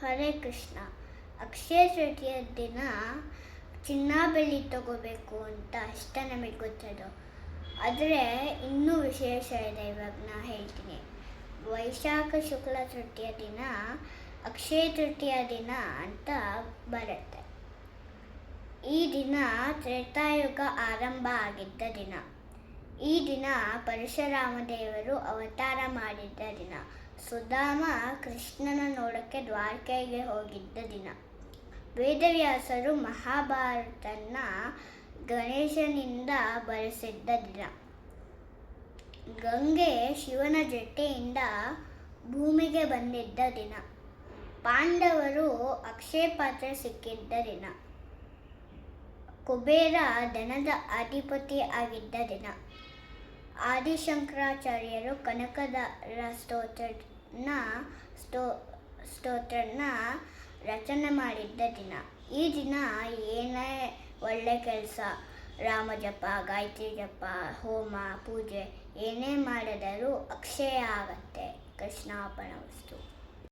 ಹರೇ ಕೃಷ್ಣ. ಅಕ್ಷಯ ತೃತೀಯ ದಿನ ಚಿನ್ನ ಬೆಳ್ಳಿ ತಗೋಬೇಕು ಅಂತ ಅಷ್ಟೇ ನಮಗೆ ಗೊತ್ತದು. ಆದರೆ ಇನ್ನೂ ವಿಶೇಷ ಇದೆ ಇವಾಗ ನಾ ಹೇಳ್ತೀನಿ. ವೈಶಾಖ ಶುಕ್ಲ ತೃತೀಯ ದಿನ ಅಕ್ಷಯ ತೃತೀಯ ದಿನ ಅಂತ ಬರುತ್ತೆ. ಈ ದಿನ ತ್ರೇತಾಯುಗ ಆರಂಭ ಆಗಿದ್ದ ದಿನ. ಈ ದಿನ ಪರಶುರಾಮ ದೇವರು ಅವತಾರ ಮಾಡಿದ್ದ ದಿನ. ಸುಧಾಮ ಕೃಷ್ಣನ ನೋಡಕ್ಕೆ ದ್ವಾರಕೆಗೆ ಹೋಗಿದ್ದ ದಿನ. ವೇದವ್ಯಾಸರು ಮಹಾಭಾರತನ ಗಣೇಶನಿಂದ ಬರೆಸಿದ್ದ ದಿನ. ಗಂಗೆ ಶಿವನ ಜೊತೆಯಿಂದ ಭೂಮಿಗೆ ಬಂದಿದ್ದ ದಿನ. ಪಾಂಡವರು ಅಕ್ಷಯ ಪಾತ್ರ ಸಿಕ್ಕಿದ್ದ ದಿನ. ಕುಬೇರ ದನದ ಅಧಿಪತಿ ಆಗಿದ್ದ ದಿನ. ಆದಿಶಂಕರಾಚಾರ್ಯರು ಕನಕದಾರ ಸ್ತೋತ್ರನ ಸ್ತೋ ಸ್ತೋತ್ರನ ರಚನೆ ಮಾಡಿದ್ದ ದಿನ. ಈ ದಿನ ಏನೇ ಒಳ್ಳೆ ಕೆಲಸ, ರಾಮ ಜಪ, ಗಾಯತ್ರಿ ಜಪ, ಹೋಮ, ಪೂಜೆ ಏನೇ ಮಾಡಿದರೂ ಅಕ್ಷಯ ಆಗತ್ತೆ ಕೃಷ್ಣಾಪಣ ವಸ್ತು.